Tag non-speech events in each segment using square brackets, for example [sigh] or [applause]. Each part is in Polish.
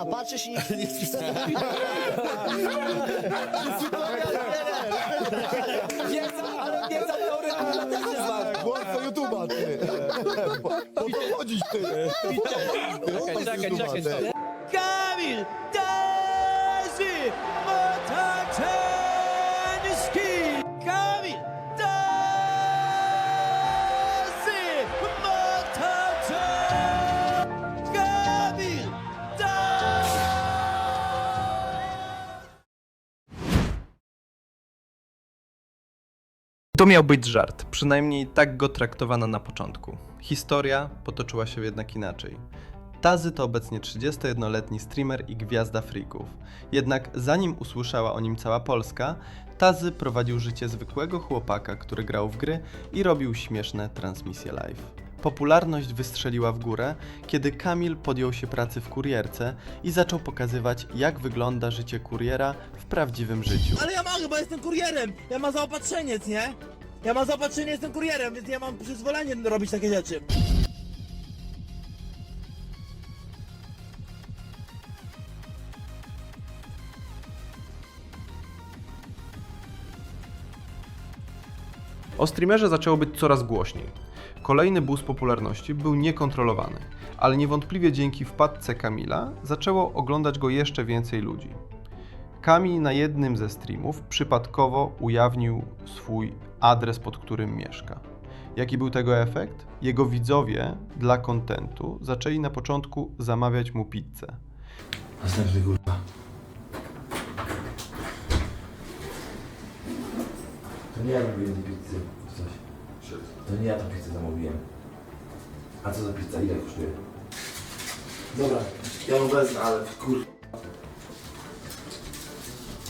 A patrzysz i... [laughs] Ale wiedza [laughs] teoretyczna też jest ważna. Głos do YouTube'a, ty. Po to chodzić, ty. Czekaj, czekaj, czekaj, czekaj. Kamil Dazy To miał być żart, przynajmniej tak go traktowano na początku. Historia potoczyła się jednak inaczej. Tazy to obecnie 31-letni streamer i gwiazda freaków. Jednak zanim usłyszała o nim cała Polska, Tazy prowadził życie zwykłego chłopaka, który grał w gry i robił śmieszne transmisje live. Popularność wystrzeliła w górę, kiedy Kamil podjął się pracy w kurierce i zaczął pokazywać, jak wygląda życie kuriera w prawdziwym życiu. Ale ja mogę, bo jestem kurierem! Ja mam zaopatrzeniec, nie? Ja mam zaopatrzenie, jestem kurierem, więc ja mam przyzwolenie robić takie rzeczy. O streamerze zaczęło być coraz głośniej. Kolejny boost popularności był niekontrolowany, ale niewątpliwie dzięki wpadce Kamila zaczęło oglądać go jeszcze więcej ludzi. Kamil na jednym ze streamów przypadkowo ujawnił swój adres, pod którym mieszka. Jaki był tego efekt? Jego widzowie dla kontentu zaczęli na początku zamawiać mu pizzę. Następny kurwa. To nie ja tej pizzy. To nie ja tą pizzę zamówiłem. A co za pizza? Ile kosztuje? Dobra, ja ją wezmę, ale kur...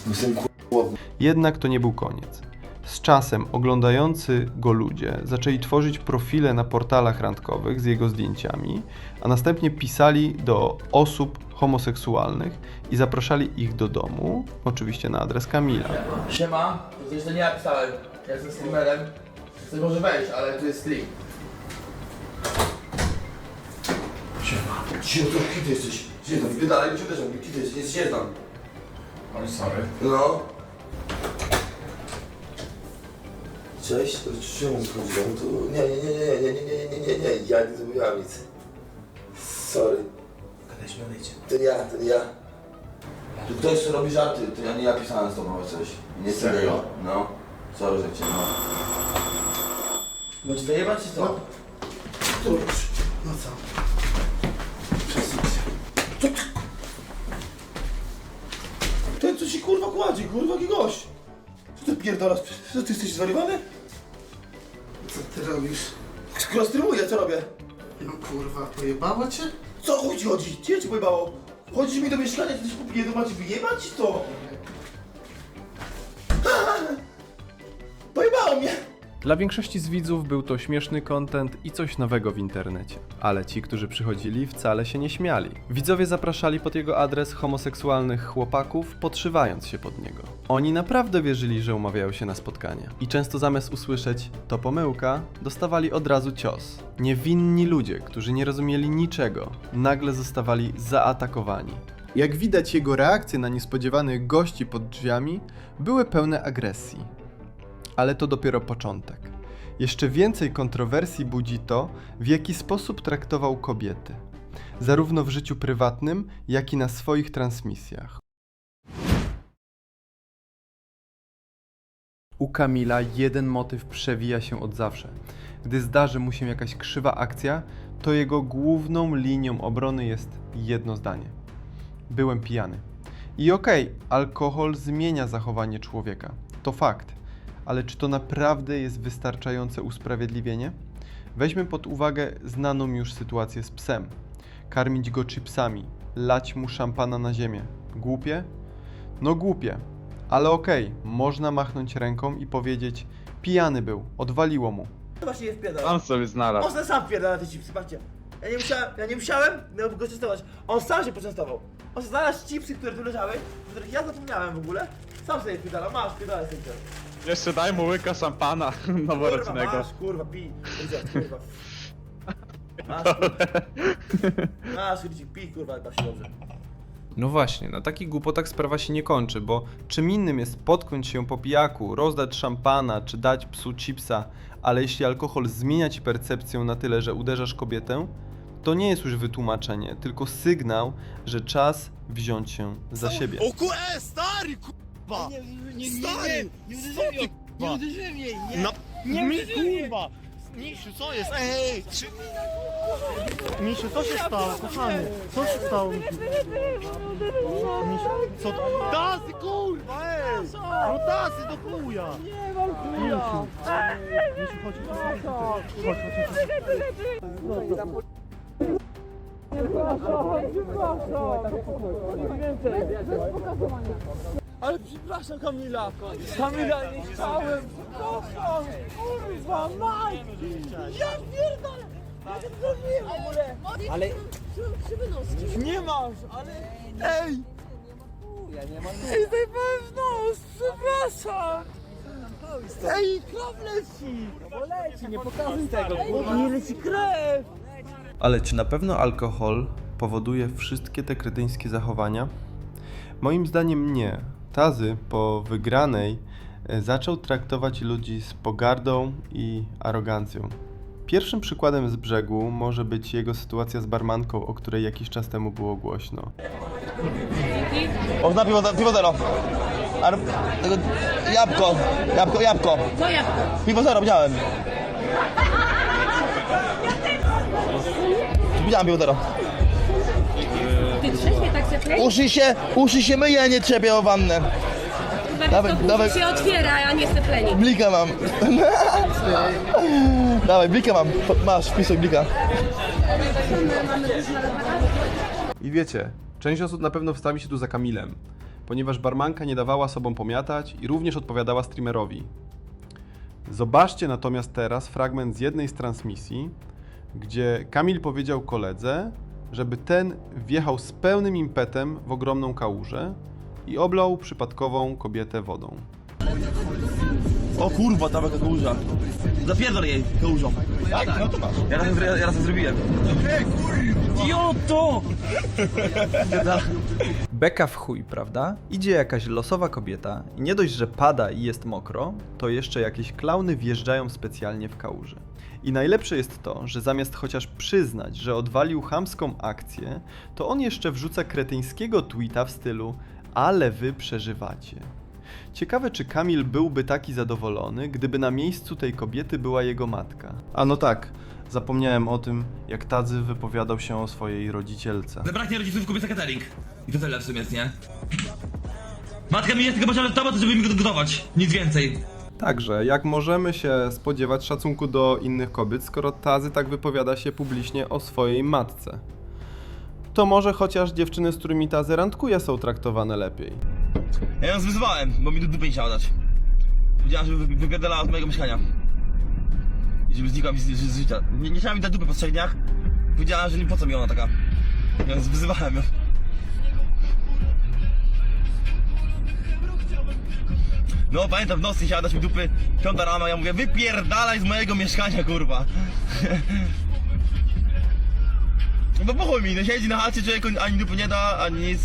Jestem kur... Jednak to nie był koniec. Z czasem oglądający go ludzie zaczęli tworzyć profile na portalach randkowych z jego zdjęciami, a następnie pisali do osób homoseksualnych i zapraszali ich do domu, oczywiście na adres Kamila. Siema, to to nie ja pisałem. Ja jestem streamerem. Chcesz może wejść, ale tu jest stream. Siema. Cicho, to kim ty jesteś? Gdzie tam? Wydalaj, gdzie? Kim ty jesteś? Nie tam. Oj, sorry. No. Cześć, to czemu schodziłem? Tu... Nie, nie, nie, nie, nie, nie, nie, nie, nie, nie, ja nie zrobiłam nic. Sorry. Gadaliśmy, odejdźcie. To nie ja, to nie ja. Tu ktoś co robi żarty, to ja nie ja pisałem z tobą coś. Nie serio? No. Sorry, że cię no. Bo ci wyjebać czy co? No. To już. No co? Przesuń się. Ten, co ci kurwa kładzie, kurwa, jaki gość. Co ty pierdolasz? Co ty jesteś zwariowany? Co ty robisz? Skoro streamuję, co robię? No kurwa, pojebało cię? Co chuj ci chodzi? Gdzie ci pojebało? Chodzisz mi do mieszkania, ty coś popije, to macie wyjebać czy to? [laughs] Pojebało mnie! Dla większości z widzów był to śmieszny content i coś nowego w internecie. Ale ci, którzy przychodzili, wcale się nie śmiali. Widzowie zapraszali pod jego adres homoseksualnych chłopaków, podszywając się pod niego. Oni naprawdę wierzyli, że umawiają się na spotkania. I często zamiast usłyszeć to pomyłka, dostawali od razu cios. Niewinni ludzie, którzy nie rozumieli niczego, nagle zostawali zaatakowani. Jak widać, jego reakcje na niespodziewanych gości pod drzwiami były pełne agresji. Ale to dopiero początek. Jeszcze więcej kontrowersji budzi to, w jaki sposób traktował kobiety, zarówno w życiu prywatnym, jak i na swoich transmisjach. U Kamila jeden motyw przewija się od zawsze. Gdy zdarzy mu się jakaś krzywa akcja, to jego główną linią obrony jest jedno zdanie: Byłem pijany. I okej, alkohol zmienia zachowanie człowieka. To fakt. Ale czy to naprawdę jest wystarczające usprawiedliwienie? Weźmy pod uwagę znaną już sytuację z psem. Karmić go chipsami, lać mu szampana na ziemię. Głupie? No głupie. Ale okej, można machnąć ręką i powiedzieć: pijany był, odwaliło mu. Właśnie je wpierdala. On sobie znalazł. On sam wpierdala te chipsy, patrzcie. Ja nie musiałem, ja nie musiałem no, go częstować. On sam się poczęstował. On znalazł chipsy, które tu leżały, o których ja zapomniałem w ogóle. Sam sobie je wpierdala, masz, wpierdala sobie. Jeszcze daj mu łyka szampana Kurwa, [laughs] noworocznego. masz, kurwa, pij. Rydzia, kurwa. Masz, kurwa. Masz, pij, kurwa, baw się dobrze. No właśnie, na takich głupotach sprawa się nie kończy, bo czym innym jest potknąć się po pijaku, rozdać szampana czy dać psu chipsa, ale jeśli alkohol zmienia ci percepcję na tyle, że uderzasz kobietę, to nie jest już wytłumaczenie, tylko sygnał, że czas wziąć się za siebie. O ku... E, stary, kurwa! Nie, nie, nie, stary! Nie, nie, nie, nie uderzyłem jej, nie! No, nie mi, kurwa! Misiu, co jest? Ej, czy... Misiu, co się stało, kochany? Co się stało, Misiu? Misiu, co to? Tazy, kurwa, ej! No tazy, do chuja! Nie mam chuja! Misiu, chodź, chodź, chodź, chodź, chodź, chodź, chodź. Ale przepraszam Kamila! Kamila, nie chciałem! Przepraszam! Kurwa, mać! Ja pierdolę! Ja nie zrobiłem w ogóle! Ale... Nie masz, ale... Ej! Ej, zajmowałem w nos! Przepraszam! Ej, krew leci! Bo leci, nie pokazuj tego, kurwa! Nie leci krew! Ale czy na pewno alkohol powoduje wszystkie te kretyńskie zachowania? Moim zdaniem nie. Tazy po wygranej e, zaczął traktować ludzi z pogardą i arogancją. Pierwszym przykładem z brzegu może być jego sytuacja z barmanką, o której jakiś czas temu było głośno. O, na piwo, piwo zero. Tego, jabłko, jabłko, jabłko. Co jabłko? Piwo zero, widziałem. Widziałem piwo zero. Trzeźwie tak? Uszy się, uszy się myje, a nie trzepie o wannę. dawaj, Dawaj, dawaj. się otwiera, a nie se pleni. Blika mam. [laughs] Dawaj, blika mam. Masz, wpisuj blika. I wiecie, część osób na pewno wstawi się tu za Kamilem, ponieważ barmanka nie dawała sobą pomiatać i również odpowiadała streamerowi. Zobaczcie natomiast teraz fragment z jednej z transmisji, gdzie Kamil powiedział koledze, żeby ten wjechał z pełnym impetem w ogromną kałużę i oblał przypadkową kobietę wodą. O kurwa, ta taka kałuża. Zapierdol jej kałużą. Tak, no to masz. Ja raz, ja, raz to zrobiłem. Idioto! Beka w chuj, prawda? Idzie jakaś losowa kobieta i nie dość, że pada i jest mokro, to jeszcze jakieś klauny wjeżdżają specjalnie w kałużę. I najlepsze jest to, że zamiast chociaż przyznać, że odwalił chamską akcję, to on jeszcze wrzuca kretyńskiego tweeta w stylu ale wy przeżywacie. Ciekawe, czy Kamil byłby taki zadowolony, gdyby na miejscu tej kobiety była jego matka. A no tak, zapomniałem o tym, jak Tadzy wypowiadał się o swojej rodzicielce. Zabraknie rodziców kupię za catering. I to tyle w sumie nie? Matka mi jest tylko potrzebna tomat, żeby mi go gotować. Nic więcej. Także, jak możemy się spodziewać szacunku do innych kobiet, skoro Tazy tak wypowiada się publicznie o swojej matce? To może chociaż dziewczyny, z którymi Tazy randkuje, są traktowane lepiej. Ja ją zwyzwałem, bo mi do dupy nie chciała dać. Powiedziała, żeby wy- wypierdalała z mojego mieszkania. I żeby znikła mi z, z, z życia. Nie, nie chciała mi dać dupy po trzech dniach. Powiedziała, że nie po co mi ona taka. Ja ją wyzywałem ją. No pamiętam w nocy dać mi dupy, piąta rano, ja mówię wypierdalaj z mojego mieszkania kurwa. [laughs] No bo chuj mi, no siedzi na chacie, człowiek ani dupy nie da, ani nic.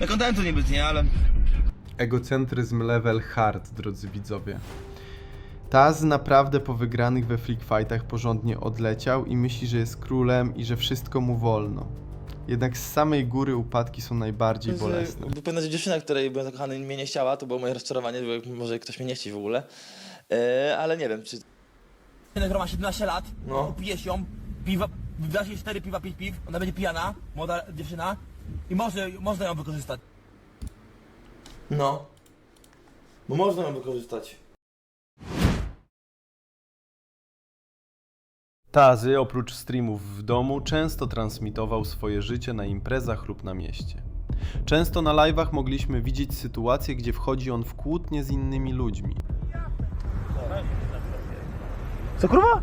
No kontentu nie być, nie, ale... Egocentryzm level hard, drodzy widzowie. Taz naprawdę po wygranych we freak fightach porządnie odleciał i myśli, że jest królem i że wszystko mu wolno. Jednak z samej góry upadki są najbardziej bolesne. Był pewna dziewczyna, której byłem zakochany, mnie nie chciała, to było moje rozczarowanie, bo może ktoś mnie nie chce w ogóle. E, ale nie wiem, czy... Która ma 17 lat, No. upijesz ją, piwa, dasz jej 4 piwa, 5 piw, ona będzie pijana, młoda dziewczyna i może, można ją wykorzystać. No. Bo można ją wykorzystać. Tazy, oprócz streamów w domu, często transmitował swoje życie na imprezach lub na mieście. Często na live'ach mogliśmy widzieć sytuacje, gdzie wchodzi on w kłótnie z innymi ludźmi. Co kurwa?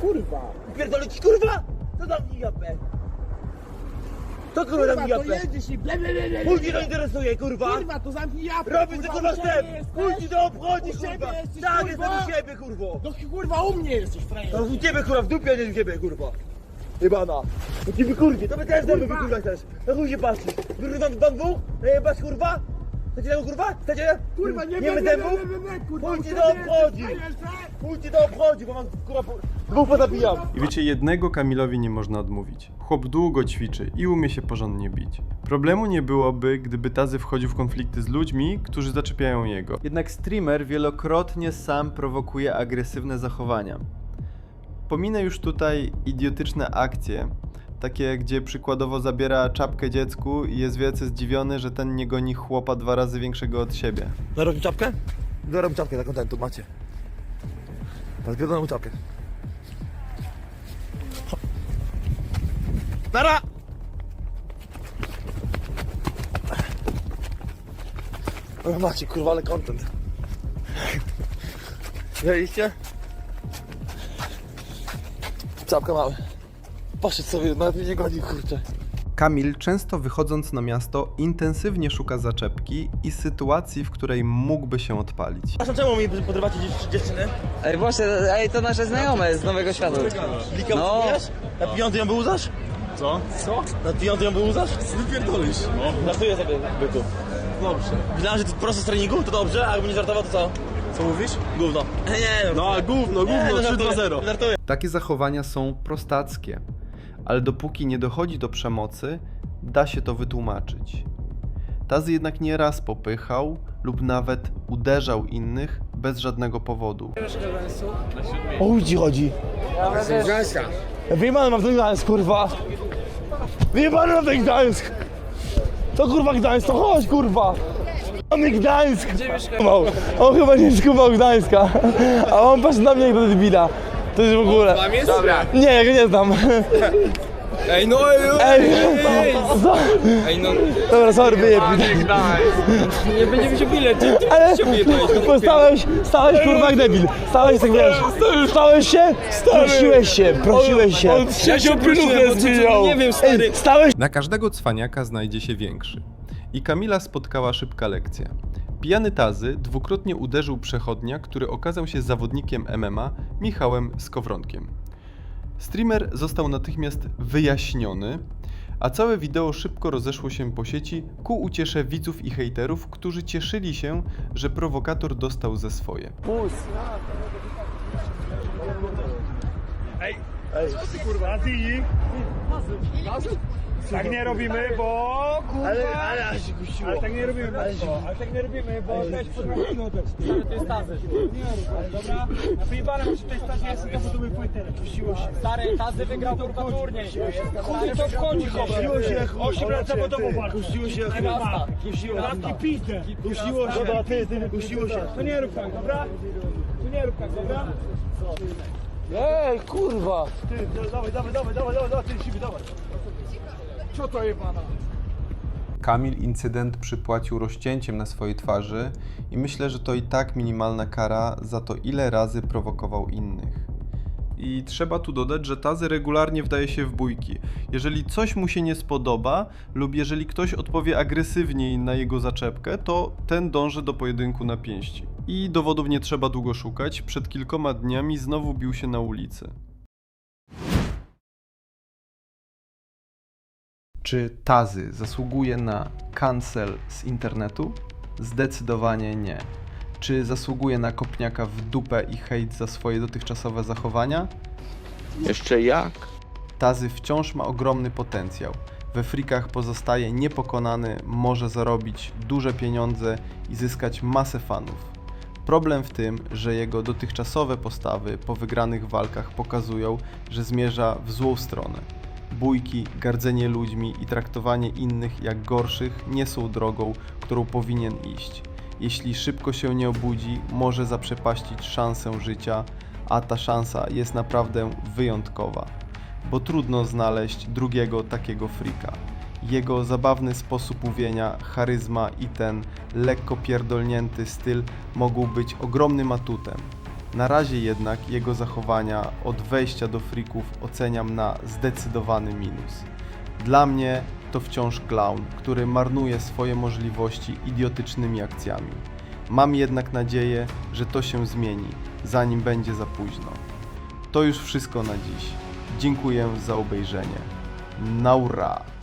Kurwa! Pierdolę ci kurwa! To zamknij japę! To kurwa tam to japę. jedziesz i ble, ble, ble, ble, Chuj ci to interesuje, kurwa. Kurwa, to zamknij japę. Robisz kurwa u siebie Chuj ci to obchodzi, U siebie kurwa. jesteś, Tak, kurwa. jestem u siebie, kurwo. No kurwa, u mnie jesteś. To u ciebie, kurwa, w dupie, nie u ciebie, kurwa. Jebana. U ciebie, kurwie, to by też zęby wykurwać też. Na chuj się patrzysz. Wyrywam wam dwóch? Najebać, kurwa? Chcecie tego, kurwa? Chcecie? Kurwa, nie Nie ble, zębów? ble, ble, ble, kurwa, Chuj u ci siebie to jesteś obchodzi. frajer, frajer. Chuj ci to obchodzi, bo mam, kurwa, po- dwóch pozabijam. I wiecie, jednego Kamilowi nie można odmówić. Chłop długo ćwiczy i umie się porządnie bić. Problemu nie byłoby, gdyby Tazy wchodził w konflikty z ludźmi, którzy zaczepiają jego. Jednak streamer wielokrotnie sam prowokuje agresywne zachowania. Pominę już tutaj idiotyczne akcje, takie gdzie przykładowo zabiera czapkę dziecku i jest wielce zdziwiony, że ten nie goni chłopa dwa razy większego od siebie. Zarob mi czapkę? Zarob mi czapkę dla kontentu, macie. Rozpierdolę mu czapkę. Nara! Ale macie, kurwa, ale content. Widzieliście? Czapka mały. Poszedł sobie, nawet mnie nie goni, kurczę. Kamil, często wychodząc na miasto, intensywnie szuka zaczepki i sytuacji, w której mógłby się odpalić. Przepraszam, czemu mi podrywacie dziewczy- dziewczyny? Ej, właśnie, ej, to nasze znajome z Nowego Świata. Lika No. uciekasz? Na piąty ją wyłudzasz? Co? Co? Na piąty ją wyłudzasz? Wypierdolisz. No. Żartuję sobie, byku. Dobrze. Myślałem, że to prosto z treningu, to dobrze, a jakby nie żartował, to co? Co mówisz? Gówno. [laughs] Nie, no. No, gówno, gówno, 3-2-0. Żartuję. Takie zachowania są prostackie, ale dopóki nie dochodzi do przemocy, da się to wytłumaczyć. Tazy jednak nieraz popychał lub nawet uderzał innych bez żadnego powodu. O ludzi chodzi. Wyjebany mam ten Gdańsk, kurwa. Wyjebany mam ten Gdańsk. To kurwa Gdańsk, to chodź, kurwa. Mamy Gdańsk. Kumał. On chyba nie skumał Gdańska. A on patrzy na mnie jak do debila. To jest w ogóle. Dobra. Nie, ja go nie znam. Ej, no ej, Ej, co? ej, no. Dobra, sorry, wyjeb. Nie będziemy się bilet, ty, ty Ale się wyjebałeś. bo stałeś, stałeś kurwa jak debil. Stałeś tak wiesz. Stałeś się? Prosiłeś się, prosiłeś się. On trzecią piluchę zmieniał. Nie wiem, stary. Ej, stałeś Na każdego cwaniaka znajdzie się większy. I Kamila spotkała szybka lekcja. Pijany Tazy dwukrotnie uderzył przechodnia, który okazał się zawodnikiem MMA Michałem Skowronkiem. Streamer został natychmiast wyjaśniony, a całe wideo szybko rozeszło się po sieci ku uciesze widzów i hejterów, którzy cieszyli się, że prowokator dostał ze swoje. Tak nie robimy, bo kurwa... Ale, ale, ale się kusiło. Ale tak nie robimy, ale, ale tak nie robimy, bo też podwójną też. To jest tazy. Nie rób, dobra? A wyjebane musi tutaj stać, ja jestem zawodowy płyter. Kusiło się. Stary, tazy wygrał kurwa turniej. Chuj to wchodzi, Kusiło się. Osiem lat zawodowo walczy. Kusiło się, kurwa. Kusiło się. Latki pizdę. Kusiło się. Dobra, ty, ty, kusiło się. To nie rób tak, dobra? To nie rób tak, dobra? Ej, kurwa. Ty, dawaj, dawaj, dawaj, dawaj, dawaj, dawaj, ty siwy, dawaj. Co to jebana? Kamil incydent przypłacił rozcięciem na swojej twarzy i myślę, że to i tak minimalna kara za to, ile razy prowokował innych. I trzeba tu dodać, że Tazy regularnie wdaje się w bójki. Jeżeli coś mu się nie spodoba, lub jeżeli ktoś odpowie agresywniej na jego zaczepkę, to ten dąży do pojedynku na pięści. I dowodów nie trzeba długo szukać, przed kilkoma dniami znowu bił się na ulicy. Czy Tazy zasługuje na cancel z internetu? Zdecydowanie nie. Czy zasługuje na kopniaka w dupę i hejt za swoje dotychczasowe zachowania? Jeszcze jak? Tazy wciąż ma ogromny potencjał. We frikach pozostaje niepokonany, może zarobić duże pieniądze i zyskać masę fanów. Problem w tym, że jego dotychczasowe postawy po wygranych walkach pokazują, że zmierza w złą stronę. Bójki, gardzenie ludźmi i traktowanie innych jak gorszych nie są drogą, którą powinien iść. Jeśli szybko się nie obudzi, może zaprzepaścić szansę życia, a ta szansa jest naprawdę wyjątkowa bo trudno znaleźć drugiego takiego frika. Jego zabawny sposób mówienia, charyzma i ten lekko pierdolnięty styl mogą być ogromnym atutem. Na razie jednak jego zachowania od wejścia do frików oceniam na zdecydowany minus. Dla mnie to wciąż klaun, który marnuje swoje możliwości idiotycznymi akcjami. Mam jednak nadzieję, że to się zmieni, zanim będzie za późno. To już wszystko na dziś. Dziękuję za obejrzenie. Naura!